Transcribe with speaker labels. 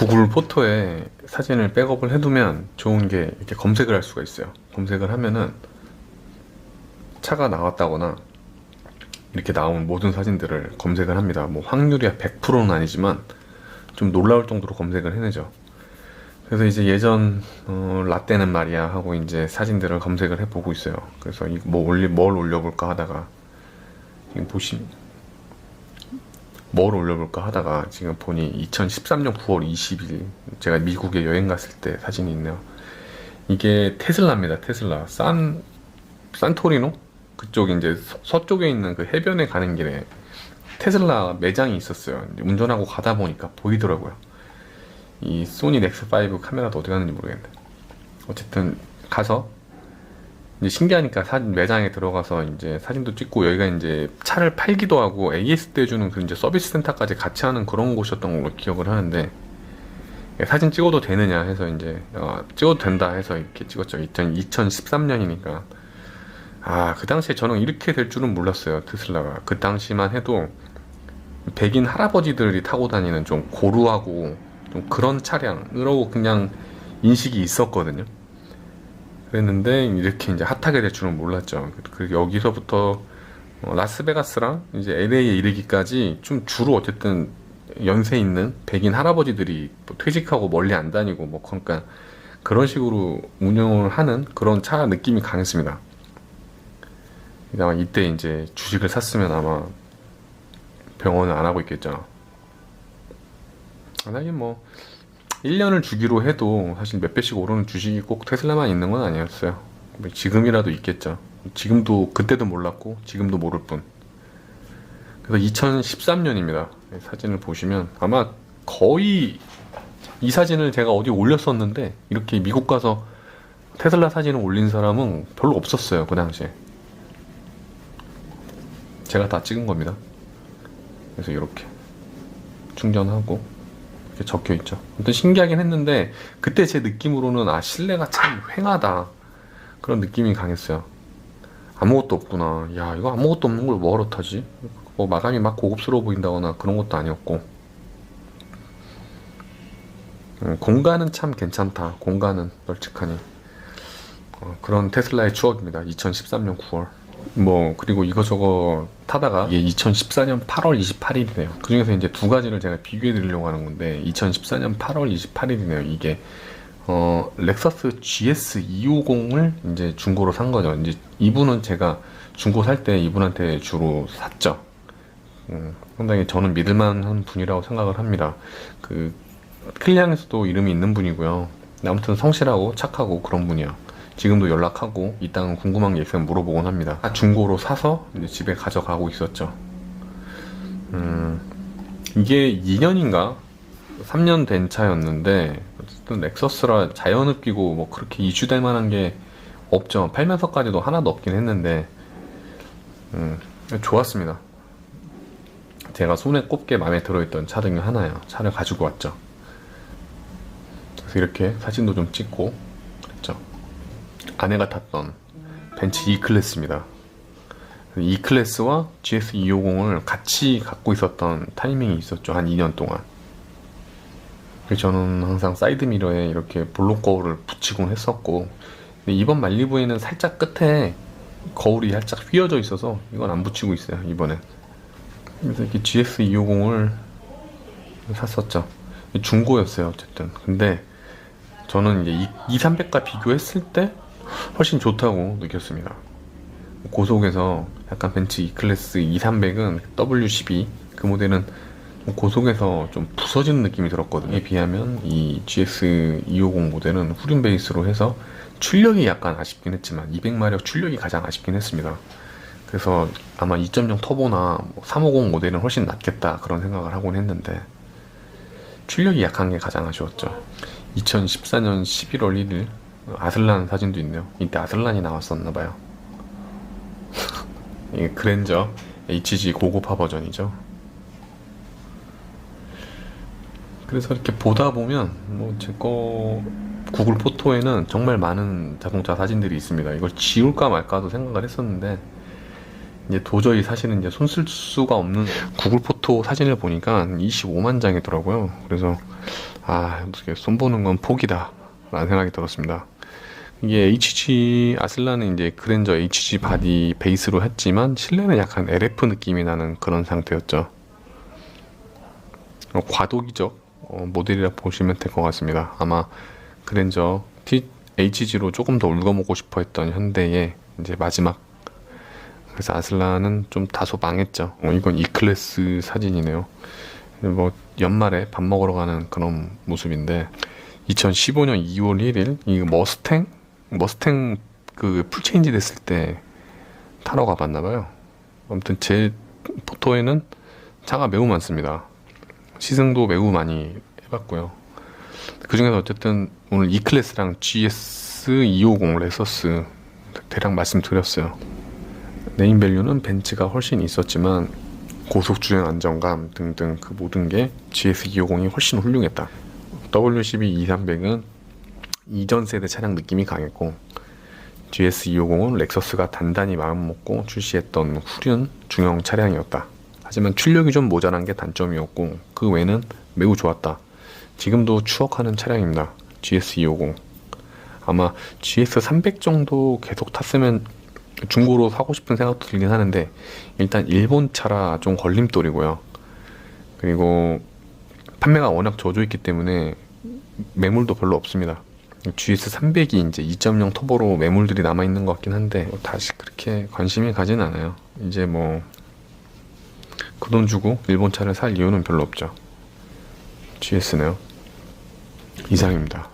Speaker 1: 구글 포토에 사진을 백업을 해두면 좋은 게 이렇게 검색을 할 수가 있어요. 검색을 하면은 차가 나왔다거나 이렇게 나온 모든 사진들을 검색을 합니다. 뭐 확률이 100%는 아니지만 좀 놀라울 정도로 검색을 해내죠. 그래서 이제 예전 어, 라떼는 말이야 하고 이제 사진들을 검색을 해보고 있어요. 그래서 이거 뭐 올리 뭘 올려볼까 하다가 지금 보시 뭘 올려볼까 하다가 지금 보니 2013년 9월 20일 제가 미국에 여행 갔을 때 사진이 있네요. 이게 테슬라입니다. 테슬라 산 산토리노 그쪽 이제 서- 서쪽에 있는 그 해변에 가는 길에 테슬라 매장이 있었어요. 운전하고 가다 보니까 보이더라고요. 이 소니 넥스 5 카메라도 어디 갔는지 모르겠는데 어쨌든 가서 이제 신기하니까 사진 매장에 들어가서 이제 사진도 찍고 여기가 이제 차를 팔기도 하고 AS 떼주는 그 이제 서비스 센터까지 같이 하는 그런 곳이었던 걸로 기억을 하는데 예, 사진 찍어도 되느냐 해서 이제 어, 찍어도 된다 해서 이렇게 찍었죠. 2013년이니까 아 그 당시에 저는 이렇게 될 줄은 몰랐어요 테슬라가 그 당시만 해도 백인 할아버지들이 타고 다니는 좀 고루하고 좀 그런 차량으로 그냥 인식이 있었거든요. 그랬는데 이렇게 이제 핫하게 될 줄은 몰랐죠. 그- 그 여기서부터 어, 라스베가스랑 이제 LA에 이르기까지 좀 주로 어쨌든 연세 있는 백인 할아버지들이 뭐 퇴직하고 멀리 안 다니고 뭐 그러니까 그런 식으로 운영을 하는 그런 차 느낌이 강했습니다. 아마 이때 이제 주식을 샀으면 아마 병원을 안 하고 있겠죠. 만약에 뭐 1년을 주기로 해도 사실 몇 배씩 오르는 주식이 꼭 테슬라만 있는 건 아니었어요. 뭐 지금이라도 있겠죠. 지금도 그때도 몰랐고 지금도 모를 뿐. 그래서 2013년입니다. 사진을 보시면 아마 거의 이 사진을 제가 어디 올렸었는데 이렇게 미국 가서 테슬라 사진을 올린 사람은 별로 없었어요. 그 당시에. 제가 다 찍은 겁니다. 그래서 이렇게 충전하고 이렇게 적혀 있죠. 아무튼 신기하긴 했는데 그때 제 느낌으로는 아 실내가 참 휑하다 그런 느낌이 강했어요. 아무것도 없구나. 야 이거 아무것도 없는 걸 뭐하러 타지? 뭐 마감이 막 고급스러워 보인다거나 그런 것도 아니었고 음, 공간은 참 괜찮다. 공간은 널찍하니 어, 그런 테슬라의 추억입니다. 2013년 9월. 뭐 그리고 이거저거 타다가 이게 2014년 8월 28일이네요. 그 중에서 이제 두 가지를 제가 비교해 드리려고 하는 건데 2014년 8월 28일이네요. 이게 어 렉서스 GS 250을 이제 중고로 산 거죠. 이제 이분은 제가 중고 살 때 이분한테 주로 샀죠. 음, 상당히 저는 믿을만한 분이라고 생각을 합니다. 그 클리앙에서도 이름이 있는 분이고요. 아무튼 성실하고 착하고 그런 분이야. 지금도 연락하고 이 땅은 궁금한 게 있으면 물어보곤 합니다. 아, 중고로 사서 집에 가져가고 있었죠. 음, 이게 2년인가 3년 된 차였는데 어쨌든 렉서스라 자연을 끼고 뭐 그렇게 이슈될 만한 게 없죠. 팔면서까지도 하나도 없긴 했는데 음, 좋았습니다. 제가 손에 꼽게 마음에 들어있던 차 중에 하나예요. 차를 가지고 왔죠. 그래서 이렇게 사진도 좀 찍고 그랬죠. 아내가 탔던 벤츠 E 클래스입니다. E 클래스와 GS 250을 같이 갖고 있었던 타이밍이 있었죠. 한 2년 동안. 그래서 저는 항상 사이드 미러에 이렇게 볼록 거울을 붙이곤 했었고 이번 말리부에는 살짝 끝에 거울이 살짝 휘어져 있어서 이건 안 붙이고 있어요 이번엔 그래서 이렇게 GS 250을 샀었죠 중고였어요 어쨌든 근데 저는 이제 2, 300과 비교했을 때 훨씬 좋다고 느꼈습니다. 고속에서 약간 벤츠 E클래스 2, 300은 W12 그 모델은 고속에서 좀 부서지는 느낌이 들었거든요. 에 비하면 이 GS 250 모델은 후륜 베이스로 해서 출력이 약간 아쉽긴 했지만 200마력 출력이 가장 아쉽긴 했습니다. 그래서 아마 2.0 터보나 350 모델은 훨씬 낫겠다 그런 생각을 하곤 했는데 출력이 약한 게 가장 아쉬웠죠. 2014년 11월 1일 아슬란 사진도 있네요. 이때 아슬란이 나왔었나 봐요. 이게 그랜저 HG 고급화 버전이죠. 그래서 이렇게 보다 보면 뭐 제 거 구글 포토에는 정말 많은 자동차 사진들이 있습니다. 이걸 지울까 말까도 생각을 했었는데 이제 도저히 사실은 이제 손 쓸 수가 없는 구글 포토 사진을 보니까 한 25만 장이더라고요. 그래서 아, 어떻게 손 보는 건 포기다. 라는 생각이 들었습니다. 이게 HG 아슬라는 이제 그랜저 HG 바디 베이스로 했지만 실내는 약간 LF 느낌이 나는 그런 상태였죠. 어, 과도기적 어, 모델이라 보시면 될 것 같습니다. 아마 그랜저 T HG로 조금 더 울거먹고 싶어 했던 현대의 이제 마지막 그래서 아슬라는 좀 다소 망했죠. 어, 이건 E 클래스 사진이네요. 뭐 연말에 밥 먹으러 가는 그런 모습인데 2015년 2월 1일 이 머스탱 머스탱 그 풀체인지 됐을 때 타러 가봤나 봐요. 아무튼 제 포토에는 차가 매우 많습니다. 시승도 매우 많이 해봤고요. 그 중에서 어쨌든 오늘 E 클래스랑 GS 250 레서스 대략 말씀드렸어요. 네임밸류는 벤츠가 훨씬 있었지만 고속 주행 안정감 등등 그 모든 게 GS250이 훨씬 훌륭했다. W12 2300은 이전 세대 차량 느낌이 강했고 GS250은 렉서스가 단단히 마음먹고 출시했던 후륜 중형 차량이었다. 하지만 출력이 좀 모자란 게 단점이었고 그 외는 매우 좋았다. 지금도 추억하는 차량입니다. GS250. 아마 GS300 정도 계속 탔으면 중고로 사고 싶은 생각도 들긴 하는데 일단 일본 차라 좀 걸림돌이고요. 그리고 판매가 워낙 있기 때문에 매물도 별로 없습니다. GS 300이 이제 2.0 터보로 매물들이 남아 있는 것 같긴 한데 뭐 다시 그렇게 관심이 가진 않아요. 이제 뭐 그 돈 주고 일본 차를 살 이유는 별로 없죠. GS네요. 이상입니다.